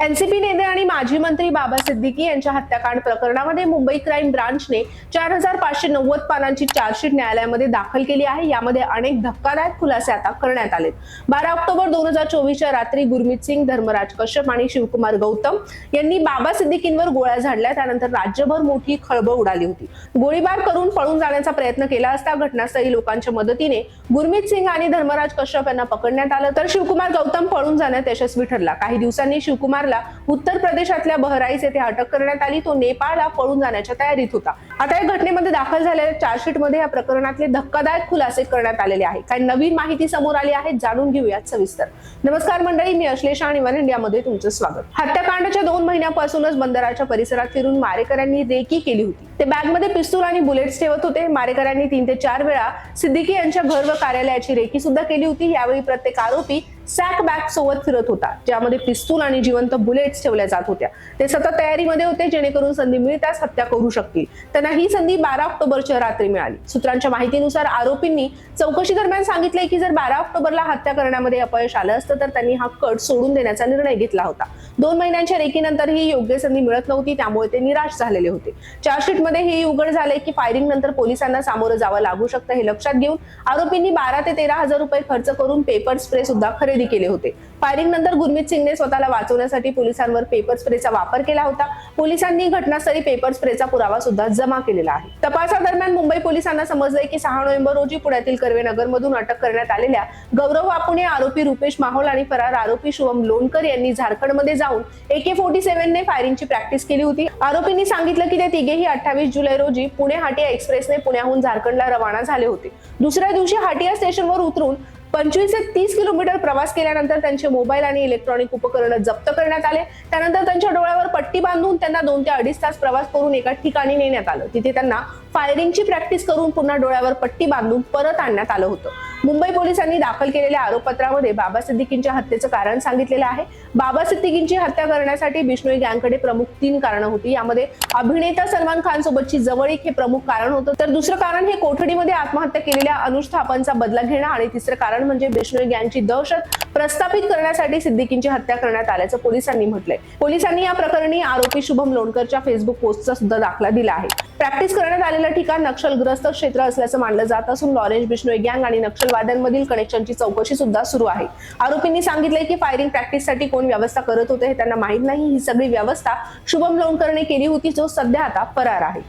NCP नेते आणि माजी मंत्री बाबा सिद्दीकी यांच्या हत्याकांड प्रकरणामध्ये मुंबई क्राईम ब्रांचने चार हजार पाचशे नव्वद पानांची चार्जशीट न्यायालयामध्ये दाखल केली आहे. यामध्ये अनेक धक्कादायक खुलासे आता करण्यात आले बारा ऑक्टोबर दोन हजार चोवीसच्या रात्री गुरमीत सिंग धर्मराज कश्यप आणि शिवकुमार गौतम यांनी बाबा सिद्दीकींवर गोळ्या झाडल्या. त्यानंतर राज्यभर मोठी खळबळ उडाली होती. गोळीबार करून पळून जाण्याचा प्रयत्न केला असता घटनास्थळी लोकांच्या मदतीने गुरमीत सिंग आणि धर्मराज कश्यप यांना पकडण्यात आलं. तर शिवकुमार गौतम पळून जाण्यात यशस्वी ठरला. काही दिवसांनी शिवकुमार शिवकुमारला उत्तर प्रदेशातल्या बहराईच येथे अटक करण्यात आली. तो नेपाळला पळून जाण्याच्या तयारीत होता. आता या घटनेमध्ये दाखल झालेल्या चार्जशीटमध्ये या प्रकरणातले धक्कादायक खुलासे करण्यात आलेले आहे काही नवीन माहिती समोर आली आहे जाणून घेऊयात सविस्तर. नमस्कार मंडळी मी अश्लेषा आणि वन इंडियामध्ये तुमचं स्वागत. हत्याकांडाच्या दोन महिन्यापासूनच बंदराच्या परिसरात फिरून मारेकऱ्यांनी रेकी केली होती. ते बॅगमध्ये पिस्तूल आणि बुलेट्स ठेवत होते. मारेकरांनी तीन ते चार वेळा सिद्दीकी यांच्या घर व कार्यालयाची रेकी सुद्धा केली होती. यावेळी प्रत्येक आरोपी सॅक बॅग सोबत फिरत होता. ज्यामध्ये पिस्तूल आणि जिवंत बुलेट्स ठेवल्या जात होत्या. ते सतत तयारीमध्ये होते जेणेकरून संधी मिळताच हत्या करू शकतील. त्यांना ही संधी बारा ऑक्टोबरच्या रात्री मिळाली. सूत्रांच्या माहितीनुसार आरोपींनी चौकशी दरम्यान सांगितले की जर बारा ऑक्टोबरला हत्या करण्यामध्ये अपयश आलं असतं तर त्यांनी हा कट सोडून देण्याचा निर्णय घेतला होता. दोन महिन्यांच्या रेकीनंतरही योग्य संधी मिळत नव्हती त्यामुळे ते निराश झालेले होते. चार्जशीटमध्ये हे उघड झाले की फायरिंग नंतर पोलिसांना सामोरं जावं लागू शकतं हे लक्षात घेऊन आरोपींनी बारा ते तेरा हजार रुपये खर्च करून पेपर स्प्रे सुद्धा खरेदी केले होते. फायरिंग नंतर गुरमीत सिंगने स्वतःला वाचवण्यासाठी पोलिसांवर पेपर स्प्रेचा वापर केला होता. पोलिसांनी घटनास्थळी पेपर स्प्रेचा पुरावा सुद्धा जमा केलेला आहे. तपासादरम्यान मुंबई पोलिसांना समजलंय की सहा नोव्हेंबर रोजी पुण्यातील कर्वे मधून अटक करण्यात आलेल्या गौरव वापुणे आरोपी रुपेश माहोल आणि फरार आरोपी शुभम लोणकर यांनी झारखंडमध्ये जाऊन एके फोर्टी सेव्हनने फायरिंगची प्रॅक्टिस केली होती. आरोपींनी सांगितलं की ते तिघेही अठ्ठावीस जुलै रोजी पुणे हाटिया एक्सप्रेसने पुण्याहून झारखंडला रवाना झाले होते. दुसऱ्या दिवशी हाटिया स्टेशनवर उतरून पंचवीस ते तीस किलोमीटर प्रवास केल्यानंतर त्यांचे मोबाईल आणि इलेक्ट्रॉनिक उपकरणं जप्त करण्यात आले. त्यानंतर त्यांच्या डोळ्यावर पट्टी बांधून त्यांना दोन ते अडीच तास प्रवास करून एका ठिकाणी नेण्यात आलं. तिथे त्यांना फायरिंगची प्रॅक्टिस करून पुन्हा डोळ्यावर पट्टी बांधून परत आणण्यात आलं होतं. मुंबई पोलिसांनी दाखल केलेल्या आरोपपत्रामध्ये बाबा सिद्दीकींच्या हत्येचं कारण सांगितलेलं आहे. बाबा सिद्दीकींची हत्या करण्यासाठी बिष्णोई गँगकडे प्रमुख तीन कारणं होती. यामध्ये अभिनेता सलमान खान सोबतची जवळीक हे प्रमुख कारण होतं. तर दुसरं कारण हे कोठडीमध्ये आत्महत्या केलेल्या अनुष बदला घेणं आणि तिसरं कारण म्हणजे बिष्णोई गँगची दहशत प्रस्थापित करण्यासाठी सिद्दीकींची हत्या करण्यात आल्याचं पोलिसांनी म्हटलंय. पोलिसांनी या प्रकरणी आरोपी शुभम लोणकरच्या फेसबुक पोस्टचा सुद्धा दाखला दिला आहे. प्रॅक्टिस करण्यात आलेलं ठिकाण नक्षलग्रस्त क्षेत्र असल्याचं मानलं जात असून लॉरेन्स बिश्नोई गँग आणि नक्षलवाद्यांमधील कनेक्शनची चौकशी सुद्धा सुरू आहे. आरोपींनी सांगितलंय की फायरिंग प्रॅक्टिससाठी कोण व्यवस्था करत होते हे त्यांना माहीत नाही. ही सगळी व्यवस्था शुभम लोणकरने केली होती जो सध्या आता फरार आहे.